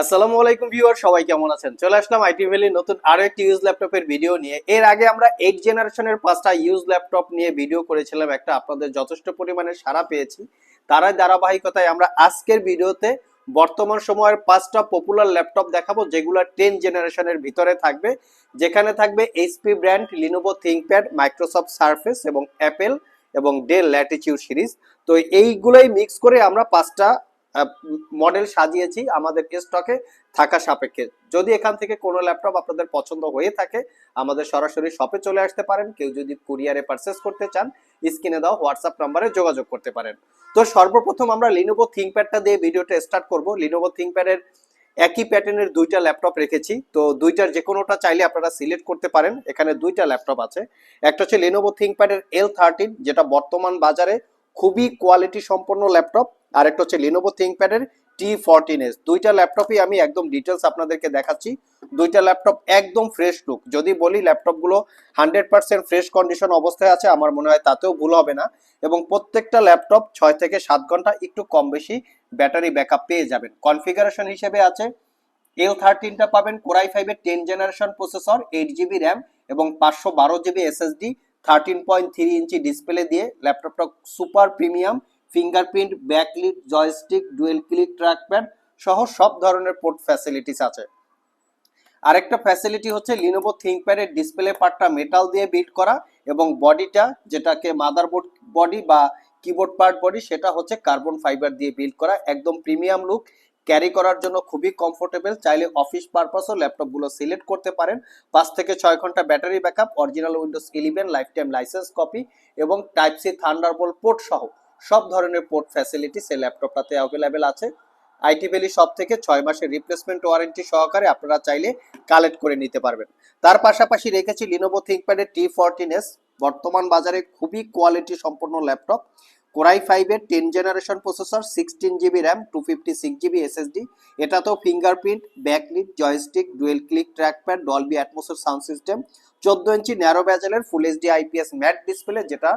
আসসালামু আলাইকুম ভিউয়ার, সবাই কেমন আছেন? চলে আসলাম আইটি ভ্যালি নতুন আরও একটি ইউজ ল্যাপটপের ভিডিও নিয়ে। এর আগে আমরা এইট জেনারেশনের পাঁচটা ইউজ ল্যাপটপ নিয়ে ভিডিও করেছিলাম, একটা আপনাদের যথেষ্ট পরিমাণে সাড়া পেয়েছি। তারাই ধারাবাহিকতায় আমরা আজকের ভিডিওতে বর্তমান সময়ের পাঁচটা পপুলার ল্যাপটপ দেখাবো, যেগুলো টেন জেনারেশনের ভিতরে থাকবে। যেখানে থাকবে HP brand Lenovo ThinkPad Microsoft Surface এবং অ্যাপেল এবং ডেল ল্যাটিটিউড সিরিজ তো এইগুলোই মিক্স করে আমরা পাঁচটা মডেল সাজিয়েছি আমাদের স্টকে থাকা সাপেক্ষে। যদি এখান থেকে কোনো ল্যাপটপ আপনাদের পছন্দ হয়ে থাকে, আমাদের সরাসরি শপে চলে আসতে পারেন। কেউ যদি কুরিয়ারে পারচেস করতে চান স্ক্রিনে দাও হোয়াটসঅ্যাপ নাম্বারে যোগাযোগ করতে পারেন। তো সর্বপ্রথম আমরা লিনোভো থিঙ্কপ্যাডটা দিয়ে ভিডিওটা স্টার্ট করব। লিনোভো থিঙ্কপ্যাডের একই প্যাটার্নের দুইটা ল্যাপটপ রেখেছি। তো দুইটার যে কোনোটা চাইলে আপনারা সিলেক্ট করতে পারেন। এখানে দুইটা ল্যাপটপ আছে। একটা হচ্ছে লিনোভো থিঙ্কপ্যাডের এল থার্টিন যেটা বর্তমান বাজারে খুবই কোয়ালিটি সম্পন্ন ল্যাপটপ আর একটা হচ্ছে লিনোভো থিঙ্কপ্যাডের টি ফোরটিন এস দুইটা ল্যাপটপই আমি একদম ডিটেলস আপনাদেরকে দেখাচ্ছি। দুইটা ল্যাপটপ একদম ফ্রেশ লুক যদি বলি ল্যাপটপগুলো হান্ড্রেড পার্সেন্ট ফ্রেশ কন্ডিশন অবস্থায় আছে, আমার মনে হয় তাতেও ভুল হবে না। এবং প্রত্যেকটা ল্যাপটপ ছয় থেকে সাত ঘণ্টা একটু কম বেশি ব্যাটারি ব্যাকআপ পেয়ে যাবেন। কনফিগারেশন হিসেবে আছে এল থার্টিনটা পাবেন কোরাই ফাইভের ten generation processor eight GB RAM এবং পাঁচশো বারো GB SSD thirteen point three inch display দিয়ে ল্যাপটপটা super premium fingerprint, backlit, joystick, dual click, trackpad সহ সব ধরনের পোর্ট ফ্যাসিলিটিস আছে। আরেকটা ফ্যাসিলিটি হচ্ছে লিনোভো থিঙ্কপ্যাডের ডিসপ্লে পার্টটা মেটাল দিয়ে বিল্ড করা এবং বডিটা যেটাকে মাদারবোর্ড বডি বা কিবোর্ড পার্ট বডি সেটা হচ্ছে কার্বন ফাইবার দিয়ে বিল্ড করা। একদম প্রিমিয়াম লুক ক্যারি করার জন্য খুবই কমফোর্টেবল চাইলে অফিস পারপাসও ল্যাপটপগুলো সিলেক্ট করতে পারেন। পাঁচ থেকে ছয় ঘণ্টা battery backup original Windows eleven life time licence copy এবং টাইপ সি থান্ডারবোল্ট পোর্ট সহ। সব ধরনের পোর্ট ফ্যাসিলিটি সেই ল্যাপটপটাতে অ্যাভেলেবেল আছে। আইটি ভ্যালি সব থেকে ছয় মাসের রিপ্লেসমেন্ট ওয়ারেন্টি সহকারে আপনারা চাইলে কালেক্ট করে নিতে পারবেন। তার পাশাপাশি রেখেছি লিনোভো থিঙ্কপ্যাডের টি ফোরটিন এস বর্তমান বাজারে খুবই কোয়ালিটি সম্পন্ন ল্যাপটপ কোরাই ফাইভের ten generation processor sixteen GB RAM two fifty six GB SSD এটাতেও fingerprint backlit joystick dual click trackpad Dolby atmosphere sound system চোদ্দ inch narrow ব্যাজেলের full HD IPS matte display যেটা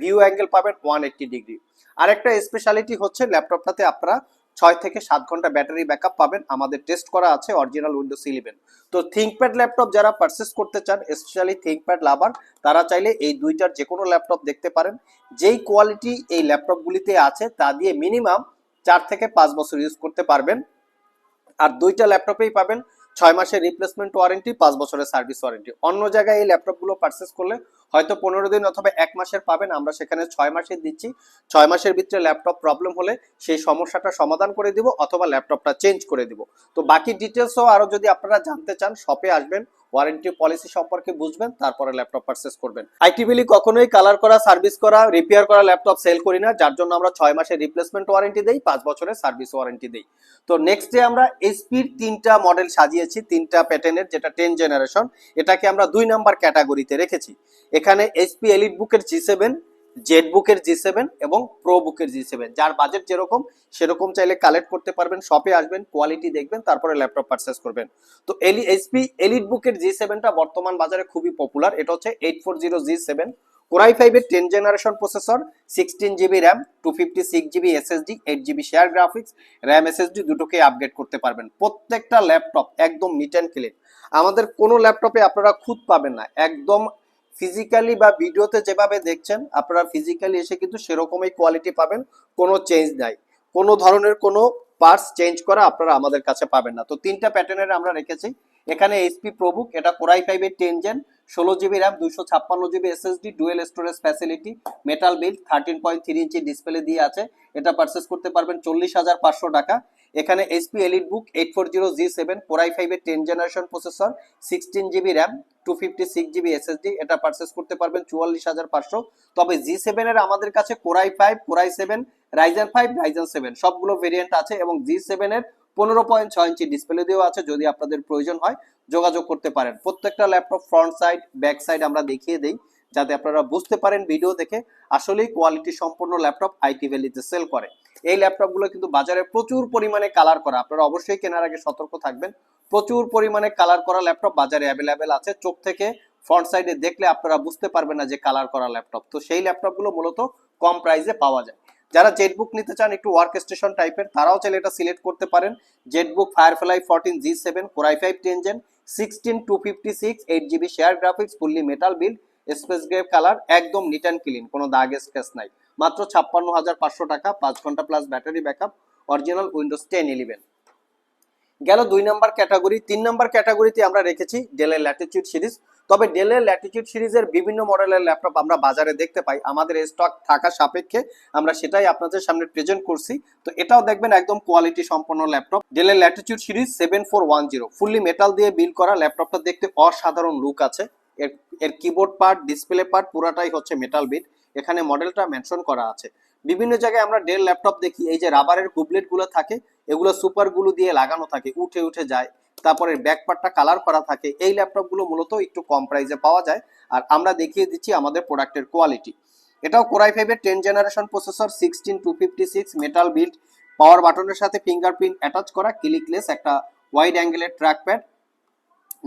view angle পাবেন one eighty degree আরেকটা speciality হচ্ছে ল্যাপটপটাতে আপনারা ছয় থেকে সাত ঘণ্টা ব্যাটারি ব্যাকআপ পাবেন। আমাদের টেস্ট করা আছে অরিজিনাল উইন্ডোজ ইলেভেন তো থিঙ্কপ্যাড ল্যাপটপ যারা পারচেস করতে চান স্পেশালি থিঙ্কপ্যাড লাভার তারা চাইলে এই দুইটার যে কোনো ল্যাপটপ দেখতে পারেন। যেই কোয়ালিটি এই ল্যাপটপগুলিতে আছে, তা দিয়ে মিনিমাম চার থেকে পাঁচ বছর ইউজ করতে পারবেন। আর দুইটা ল্যাপটপেই পাবেন ছয় মাসের রিপ্লেসমেন্ট ওয়ারেন্টি পাঁচ বছরের সার্ভিস ওয়ারেন্টি অন্য জায়গায় এই ল্যাপটপগুলো পারচেস করলে হয়তো পনেরো দিন অথবা এক মাসের পাবেন, আমরা সেখানে ছয় মাসের দিচ্ছি। ছয় মাসের ভিতরে ল্যাপটপ প্রবলেম হলে সেই সমস্যাটা সমাধান করে দিব অথবা ল্যাপটপটা চেঞ্জ করে দিব। তো বাকি ডিটেলসও আরও যদি আপনারা জানতে চান শপে আসবেন ওয়ারেন্টি পলিসি সম্পর্কে বুঝবেন, তারপরে ল্যাপটপ পারচেস করবেন। আইটি বিলি কখনোই কালার করা সার্ভিস করা রিপেয়ার করা ল্যাপটপ সেল করি না, যার জন্য আমরা ছয় মাসের রিপ্লেসমেন্ট ওয়ারেন্টি দেই, পাঁচ বছরের সার্ভিস ওয়ারেন্টি দেই। তো নেক্সট ডে আমরা এসপির তিনটা মডেল সাজিয়েছি, তিনটা প্যাটার্নের যেটা টেন জেনারেশন এটাকে আমরা দুই নাম্বার ক্যাটাগরিতে রেখেছি। এখানে এসপি এলিট বুকের জি সেভেন জেড বুকের জি সেভেন এবং প্রো বুকের জি সেভেন যার বাজেট যেরকম, সেরকম চাইলে কালেক্ট করতে পারবেন শপে আসবেন কোয়ালিটি দেখবেন, তারপরে ল্যাপটপ পারচেস করবেন। তো এলি এসপি এলিট বুকের জি সেভেনটা বর্তমান বাজারে খুবই পপুলার এটা হচ্ছে eight four zero G seven core i ফাইভের ten generation processor sixteen GB RAM two fifty six GB SSD eight GB share graphics RAM SSD দুটোকে আপগ্রেড করতে পারবেন। প্রত্যেকটা ল্যাপটপ একদম নিট অ্যান্ড ক্লিন আমাদের কোনো ল্যাপটপে আপনারা খুদ পাবেন না। একদম ফিজিক্যালি বা ভিডিওতে যেভাবে দেখছেন, আপনারা ফিজিক্যালি এসে কিন্তু সেরকমই কোয়ালিটি পাবেন, কোনো চেঞ্জ নাই। কোনো ধরনের কোনো পার্টস চেঞ্জ করা আপনারা আমাদের কাছে পাবেন না। তো তিনটা প্যাটার্নের আমরা রেখেছি। এখানে এইচপি প্রবুক এটা কোরাই ফাইভের টেন জেন ষোলো জিবি র্যাম দুশো ছাপ্পান্ন GB SSD dual storage facility metal build thirteen point three inch display দিয়ে আছে। এটা পারচেস করতে পারবেন চল্লিশ হাজার পাঁচশো টাকা। এখানে HP EliteBook eight four zero G seven core i ফাইভের ten generation processor sixteen GB RAM two fifty six GB SSD এটা পারচেস করতে পারবেন চুয়াল্লিশ হাজার পাঁচশো। তবে জি সেভেনের আমাদের কাছে core i five core i seven Ryzen five Ryzen seven সবগুলো ভেরিয়েন্ট আছে এবং জি সেভেনের পনেরো পয়েন্ট ছয় ইঞ্চি ডিসপ্লে দিয়েও আছে যদি আপনাদের প্রয়োজন হয়, যোগাযোগ করতে পারেন। প্রত্যেকটা laptop front side back side আমরা দেখিয়ে দেই, যাতে আপনারা বুঝতে পারেন ভিডিও দেখে আসলেই কোয়ালিটি সম্পন্ন ল্যাপটপ আইটি ভ্যালিতে সেল করে। এই ল্যাপটপগুলো কিন্তু বাজারে প্রচুর পরিমাণে কালার করা। আপনারা অবশ্যই কেনার আগে সতর্ক থাকবেন। প্রচুর পরিমাণে কালার করা ল্যাপটপ বাজারে অ্যাভেলেবেল আছে। চোখ থেকে ফ্রন্ট সাইডে দেখলে আপনারা বুঝতে পারবেন না যে কালার করা ল্যাপটপ তো সেই ল্যাপটপগুলো মূলত কম প্রাইসে পাওয়া যায়। যারা জেটবুক নিতে চান, একটু ওয়ার্ক স্টেশন টাইপের তারাও চাইলে এটা সিলেক্ট করতে পারেন। ZBook Firefly fourteen G seven core i five ten gen sixteen two fifty six eight GB share graphics fully metal build space grey colour একদম নিট অ্যান্ড ক্লিন কোনো দাগ স্ক্র্যাচ নাই। মাত্র ছাপ্পান্ন হাজার পাঁচশো টাকা, পাঁচ ঘণ্টা plus battery backup original Windows ten eleven গেল দুই নাম্বার ক্যাটাগরি তিন নাম্বার ক্যাটাগরিতে আমরা রেখেছি ডেলের ল্যাটিটিউড সিরিজ তবে ডেলের ল্যাটিটিউড সিরিজের বিভিন্ন মডেলের ল্যাপটপ আমরা বাজারে দেখতে পাই। আমাদের স্টক থাকা সাপেক্ষে আমরা সেটাই আপনাদের সামনে প্রেজেন্ট করছি। তো এটাও দেখবেন একদম কোয়ালিটি সম্পন্ন ল্যাপটপ। ডেলের Latitude series seven four one zero fully metal দিয়ে বিল করা ল্যাপটপটা দেখতে অসাধারণ লুক আছে। এর এর কিবোর্ড পার্ট ডিসপ্লে পার্ট পুরাটাই হচ্ছে মেটাল বিট এখানে মডেলটা মেনশন করা আছে। বিভিন্ন জায়গায় আমরা ডেল ল্যাপটপ দেখি, এই যে রাবারের গুবলেটগুলো থাকে, এগুলো সুপারগুলো দিয়ে লাগানো থাকে, উঠে উঠে যায়। তারপরে ব্যাক পার্টটা কালার করা থাকে, এই ল্যাপটপগুলো মূলত একটু কম প্রাইসে পাওয়া যায়। আর আমরা দেখিয়ে দিচ্ছি আমাদের প্রোডাক্টের কোয়ালিটি এটাও কোরাই ফাইভের ten generation processor sixteen two fifty six metal build power বাটনের সাথে ফিঙ্গারপ্রিন্ট অ্যাটাচ করা ক্লিকলেস একটা wide অ্যাঙ্গেলের track pad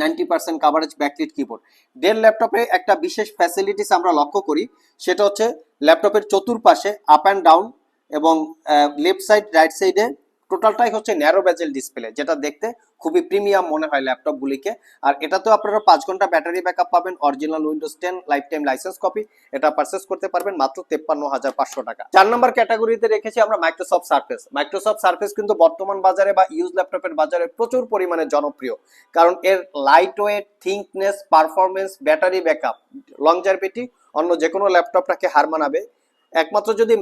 ninety percent coverage backlit keyboard Dell ল্যাপটপে একটা বিশেষ ফ্যাসিলিটিস আমরা লক্ষ্য করি, সেটা হচ্ছে ল্যাপটপের চতুর্পাশে আপ অ্যান্ড ডাউন এবং লেফট সাইড রাইট সাইডে টোটালটাই হচ্ছে ন্যারো ব্যাজেল ডিসপ্লে যেটা দেখতে খুবই প্রিমিয়াম মনে হয় ল্যাপটপগুলিকে আর এটাতেও আপনারা পাঁচ ঘণ্টা ব্যাটারি ব্যাকআপ পাবেন original Windows ten life time license copy এটা পারচেস করতে পারবেন মাত্র তেপ্পান্ন হাজার পাঁচশো টাকা। চার নম্বর ক্যাটাগরিতে রেখেছি আমরা মাইক্রোসফট সার্ফেস মাইক্রোসফট সার্ফেস কিন্তু বর্তমান বাজারে বা ইউজ ল্যাপটপের বাজারে প্রচুর পরিমাণে জনপ্রিয়। কারণ এর light weight thinness performance battery backup longevity অন্য যে কোনো ল্যাপটপটাকে হার মানাবে। একমাত্র যদি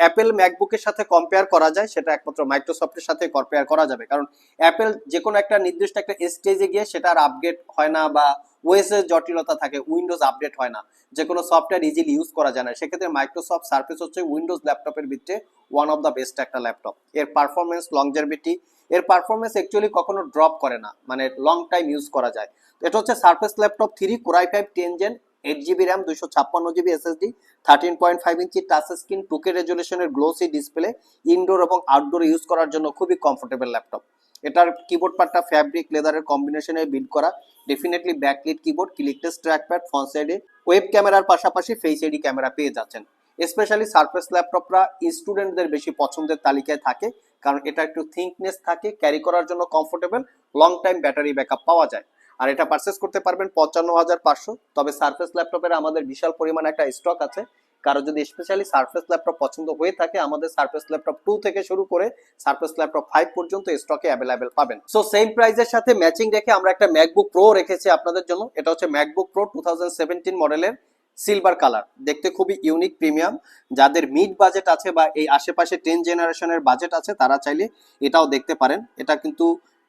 অ্যাপেল ম্যাকবুকের সাথে কম্পেয়ার করা যায়, সেটা একমাত্র মাইক্রোসফটের সাথে কম্পেয়ার করা যাবে। কারণ অ্যাপেল যে কোনো একটা নির্দিষ্ট একটা স্টেজে গিয়ে সেটা আর আপডেট হয় না বা ওএস এর জটিলতা থাকে উইন্ডোজ আপডেট হয় না। যে কোনো সফটওয়্যার ইজিলি ইউজ করা যায় না। সেক্ষেত্রে মাইক্রোসফট সার্ফেস হচ্ছে উইন্ডোজ ল্যাপটপের ভিতরে ওয়ান অফ দ্য বেস্ট একটা ল্যাপটপ এর পারফরমেন্স লংজারভিটি এর পারফরমেন্স অ্যাকচুয়ালি কখনো ড্রপ করে না। মানে লং টাইম ইউজ করা যায়। এটা হচ্ছে surface laptop three core i five ten gen eight GB RAM দুশো ছাপ্পান্ন GB SSD thirteen point five inch touch screen two K রেজুলেশনের glossy display indoor এবং আউটডোর ইউজ করার জন্য খুবই কমফোর্টেবল ল্যাপটপ এটার কিবোর্ড পার্টটা ফ্যাব্রিক লেদারের কম্বিনেশনে বিল্ড করা। Definitely backlit keyboard clickless trackpad front সাইডে ওয়েব ক্যামেরার পাশাপাশি ফেস আইডি ক্যামেরা পেয়ে যাচ্ছেন। স্পেশালি সার্ফেস ল্যাপটপরা স্টুডেন্টদের বেশি পছন্দের তালিকায় থাকে, কারণ এটা একটু থিঙ্কনেস থাকে ক্যারি করার জন্য comfortable long time battery backup পাওয়া যায়। আর এটা পারচেস করতে পারবেন পঞ্চান্ন হাজার পাঁচশো। তবে সার্ফেস ল্যাপটপের আমাদের বিশাল পরিমাণে একটা স্টক আছে। কারও যদি স্পেশালি সার্ফেস ল্যাপটপ পছন্দ হয়ে থাকে, আমাদের সার্ফেস ল্যাপটপ টু থেকে শুরু করে সার্ফেস ল্যাপটপ ফাইভ পর্যন্ত স্টকে অ্যাভেলেবেল পাবেন। সো সেম প্রাইসের সাথে ম্যাচিং রেখে আমরা একটা ম্যাকবুক প্রো রেখেছি আপনাদের জন্য। এটা হচ্ছে ম্যাকবুক প্রো টু মডেলের সিলভার কালার দেখতে খুবই ইউনিক প্রিমিয়াম যাদের মিড বাজেট আছে বা এই আশেপাশে টেন জেনারেশনের বাজেট আছে, তারা চাইলে এটাও দেখতে পারেন। এটা কিন্তু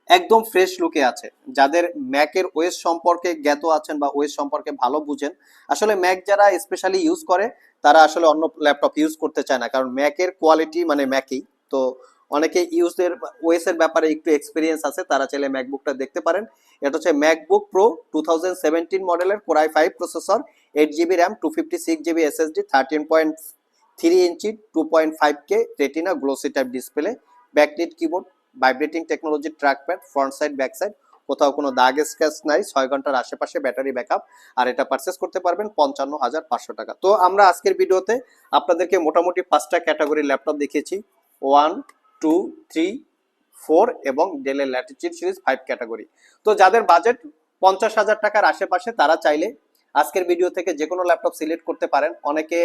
একদম ফ্রেশ লুকে আছে। যাদের ম্যাকের ওয়েস সম্পর্কে জ্ঞাত আছেন বা ওয়েস সম্পর্কে ভালো বুঝেন, আসলে ম্যাক যারা স্পেশালি ইউজ করে, তারা আসলে অন্য ল্যাপটপ ইউজ করতে চায় না, কারণ ম্যাকের কোয়ালিটি মানে ম্যাকই তো অনেকে ইউজের ওয়েস এর ব্যাপারে একটু এক্সপিরিয়েন্স আছে, তারা চাইলে ম্যাকবুকটা দেখতে পারেন। এটা হচ্ছে ম্যাকবুক প্রো টু মডেলের core i five processor eight GB RAM two fifty six GB SSD thirteen point three inch two point five K retina glossy type display backlit keyboard vibrating technology trackpad front side back side কোথাও কোনো দাগ scratch নাই, ছয় ঘণ্টার আশেপাশে battery backup আর এটা purchase করতে পারবেন পঞ্চান্ন হাজার পাঁচশো টাকা। তো আমরা আজকের ভিডিওতে আপনাদেরকে মোটামুটি পাঁচটা ক্যাটাগরির ল্যাপটপ দেখিয়েছি। ওয়ান টু থ্রি ফোর এবং ডেলের ল্যাটিচিউড সিরিজ ফাইভ ক্যাটাগরি তো যাদের বাজেট পঞ্চাশ হাজার টাকার আশেপাশে, তারা চাইলে আজকের ভিডিও থেকে যে কোনো ল্যাপটপ সিলেক্ট করতে পারেন। অনেকে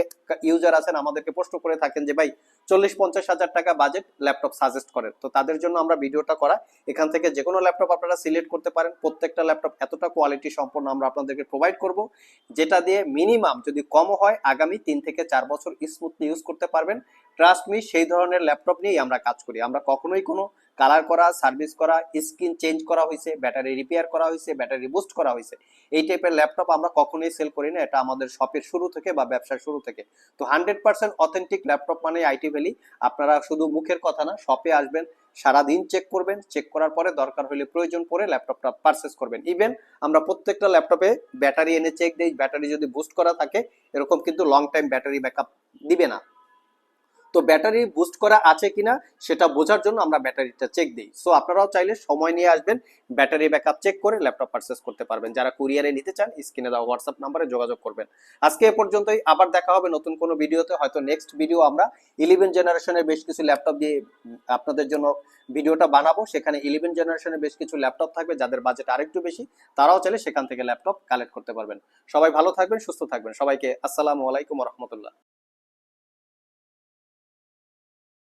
ইউজার আছেন, আমাদেরকে প্রশ্ন করে থাকেন যে, ভাই চল্লিশ পঞ্চাশ হাজার টাকা বাজেট ল্যাপটপ সাজেস্ট করেন। তো তাদের জন্য আমরা ভিডিওটা করা। এখান থেকে যে কোনো ল্যাপটপ আপনারা সিলেক্ট করতে পারেন। প্রত্যেকটা ল্যাপটপ এতটা কোয়ালিটি সম্পন্ন আমরা আপনাদেরকে প্রোভাইড করব, যেটা দিয়ে মিনিমাম যদি কম হয়, আগামী তিন থেকে চার বছর স্মুথলি ইউজ করতে পারবেন। ট্রাস্ট মি সেই ধরনের ল্যাপটপ নিয়েই আমরা কাজ করি। আমরা কখনোই কোনো কালার করা, সার্ভিস করা স্ক্রিন চেঞ্জ করা হয়েছে, ব্যাটারি রিপেয়ার করা হয়েছে, ব্যাটারি বুস্ট করা হয়েছে। এই টাইপের ল্যাপটপ আমরা কখনোই সেল করি না, এটা আমাদের শপের শুরু থেকে বা ব্যবসার শুরু থেকে। তো হান্ড্রেড পার্সেন্ট অথেন্টিক ল্যাপটপ মানে আইটি ভ্যালি আপনারা শুধু মুখের কথা না শপে আসবেন, সারাদিন চেক করবেন চেক করার পরে দরকার হলে প্রয়োজন পড়ে ল্যাপটপটা পারচেস করবেন। ইভেন আমরা প্রত্যেকটা ল্যাপটপে ব্যাটারি এনে চেক দিই, ব্যাটারি যদি বুস্ট করা থাকে, এরকম কিন্তু লং টাইম ব্যাটারি ব্যাকআপ দিবে না। তো ব্যাটারি বুস্ট করা আছে কিনা সেটা বোঝার জন্য আমরা ব্যাটারিটা চেক দিই। সো আপনারাও চাইলে সময় নিয়ে আসবেন, ব্যাটারি ব্যাকআপ চেক করে ল্যাপটপ পারচেস করতে পারবেন। যারা কুরিয়ারে নিতে চান স্ক্রিনে দেওয়া হোয়াটসঅ্যাপ নাম্বারে যোগাযোগ করবেন। আজকে এ পর্যন্তই, আবার দেখা হবে নতুন কোনো ভিডিওতে হয়তো নেক্সট ভিডিও আমরা ইলেভেন জেনারেশনের বেশ কিছু ল্যাপটপ দিয়ে আপনাদের জন্য ভিডিওটা বানাবো। সেখানে ইলেভেন জেনারেশনের বেশ কিছু ল্যাপটপ থাকবে, যাদের বাজেট আরেকটু বেশি, তারাও চাইলে সেখান থেকে ল্যাপটপ কালেক্ট করতে পারবেন। সবাই ভালো থাকবেন, সুস্থ থাকবেন। সবাইকে আসসালামু আলাইকুম রহমতুল্লাহ।